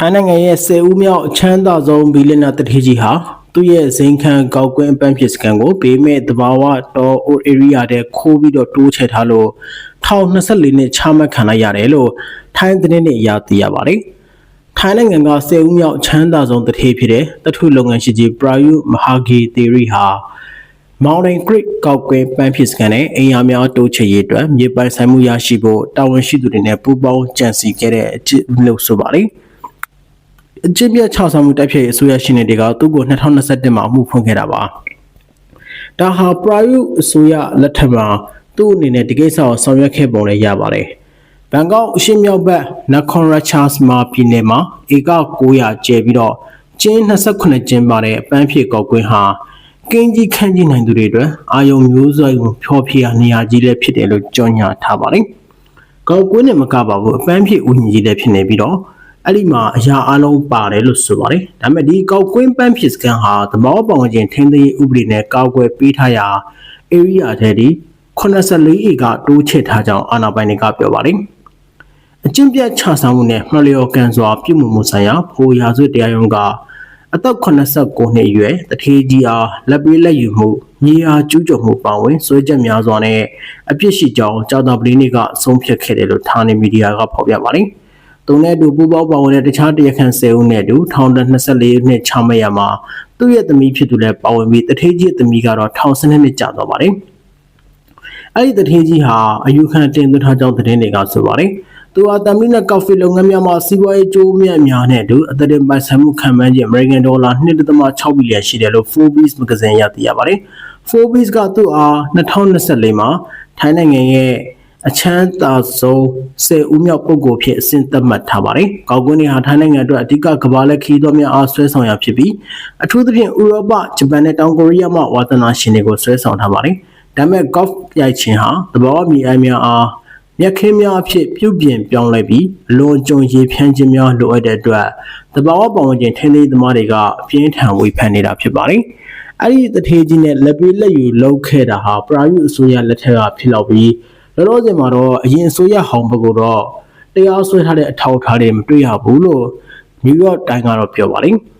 ထိုင်းနိုင်ငံရဲ့ဆယ်ဦးမြောက်အချမ်းသာဆုံးဘီလီယံနာတထေးကြီးဟာသူ့ရဲ့ဇိမ်ခံကောက်ကွင်းအပန်းဖြစ်စကန်ကိုဘေးမဲ့တဘာဝတော် area တဲ့ခိုးပြီးတော့တိုးချဲ့ထားလို့1024နှစ်ချမှတ်ခံလိုက်ရတယ်လို့ထိုင်းသတင်းတွေအရသိရပါတယ်။ထိုင်းနိုင်ငံကဆယ်ဦးမြောက်ချမ်းသာဆုံးတထေးဖြစ်တဲ့တထုလုပ်ငန်းရှိကြီးပရာယုမဟာဂီသီရီဟာ Mountain Creek ကောက်ကွင်းပန်းဖြစ်စကန်နဲ့အိမ်ယာများတိုးချဲ့ရေးအတွက်မြေပိုင်ဆိုင်မှုရရှိဖို့တာဝန်ရှိသူတွေနဲ့ပူးပေါင်းကြံစည်ခဲ့တဲ့အကျင့်လို့ဆိုပါတယ်။ အကျင့်ပြတ်6ဆောင်မှုတိုက်ဖျက်ရေးအစိုးရရှင်တွေကသူ့ကို2021မှာအမှုဖွင့်ခဲ့တာပါ။ဒါဟာ Prayut အစိုးရလက်ထက်မှာသူ့အနေနဲ့ဒီကိစ္စကိုဆောင်ရွက်ခဲ့ပုံလည်းရပါတယ်။ဘန်ကောက်အရှေ့မြောက်ဘက်နခွန်ရချာစ်မာပြည်နယ်မှာဧက900ကျယ်ပြီးတော့ကျင်း28ကျင်းပါတဲ့အပန်းဖြေကောက်ကွင်းဟာကင်းကြီးခန့်ကြီးနိုင်သူတွေအတွက်အာယုံမျိုးစုံကိုဖျော်ဖြေရနေရာကြီးလည်းဖြစ်တယ်လို့ကြော်ညာထားပါတယ်။ကောက်ကွင်းနဲ့မကပါဘူးအပန်းဖြေဥယျာဉ်ကြီးလည်းဖြစ်နေပြီးတော့ အဲ့ဒီမှာအရာအလုံးပါတယ်လို့ဆိုပါတယ်။ဒါပေမဲ့ဒီကောက်ကွင်းပန်းဖြစ်စကန်ဟာသမောပောင်ချင်းထင်းသေးဥပဒေနဲ့ကောက်ွယ်ပေးထားရာ area ထဲဒီ84ဧကတိုးချဲ့ထားကြောင်းအာဏာပိုင်တွေကပြောပါတယ်။အကျင့်ပြတ်ချဆောင်မှုနဲ့မှလျော်ကန်စွာပြုမှုမှုဆိုင်ရာဖိုရာဇဝတ်တရားရုံးကအသက်89နှစ်အရွယ်တထေးကြီးအားလက်ပေးလက်ယူမှုမြေအားကျူးကျော်မှုပါဝင်ဆွဲချက်များစွာနဲ့အပြစ်ရှိကြောင်းကြောက်တာပလင်းတွေကဆုံးဖြတ်ခဲ့တယ်လို့ဌာနေမီဒီယာကဖော်ပြပါတယ်။ သူနဲ့အတူပူးပေါင်းပါဝင်တဲ့တခြားတရားခံ10ဦးနဲ့အတူထောင်ဒဏ်24နှစ်ချမှတ်ရမှာသူ့ရဲ့သမီးဖြစ်သူလည်းပါဝင်ပြီးတထေးကြီးရဲ့သမီးကတော့ထောင်စနစ်နှစ်ကြာသွားပါတယ်။အဲ့ဒီတထေးကြီးဟာအယူခံတင်သွင်းထားကြောင်းသတင်းတွေကဆိုပါတယ်။သူဟာတမီနဲ့ကော်ဖီလုပ်ငန်းများမှာစီးပွားရေးကျိုးမြတ်များနဲ့အတူအသက်တင်ပိုင်ဆိုင်မှုခံမှန်းခြင်းအမေရိကန်ဒေါ်လာ1.6ဘီလီယံရှိတယ်လို့ Forbes မဂဇင်းရသိရပါတယ်။ Forbes ကသူ့အား2024မှာထိုင်းနိုင်ငံရဲ့ အချမ်းသာဆုံးဆယ်ဦးမြောက်ပုဂ္ဂိုလ်ဖြစ်အဆင့်သတ်မှတ်ထားပါတယ်။ကောက်ကွင်းတွေဟာထိုင်းနိုင်ငံအတွက်အဓိကကမ္ဘာလက်ခီးသွွားများအားဆွဲဆောင်ရဖြစ်ပြီးအထူးသဖြင့်ဥရောပ၊ဂျပန်နဲ့တောင်ကိုရီးယားမှဝါသနာရှင်တွေကိုဆွဲဆောင်ထားပါတယ်။ဒါပေမဲ့ golf ရိုက်ခြင်းဟာသဘောအမြင်အများအားမြက်ခင်းများအဖြစ်ပြုပြင်ပြောင်းလဲပြီးအလွန်ကြုံရေဖြန်းခြင်းများလိုအပ်တဲ့အတွက်တဘာဝပတ်ဝန်းကျင်ထိန်းသိမ်းသမားတွေကအပြင်းထန်ဝေဖန်နေတာဖြစ်ပါတယ်။အဲ့ဒီတထေးကြီးနဲ့လက်ပေးလက်ယူလုပ်ခဲ့တာဟာပရာယုအစိုးရလက်ထက်ကဖြစ်လောက်ပြီး လောလောဆယ်မှာတော့အရင်အစိုးရဟောင်းဘက်ကတော့တရားစွဲထားတဲ့အထောက်အထားတွေမတွေ့ရဘူးလို့နယူးယောက်တိုင်းကတော့ပြောပါတယ်။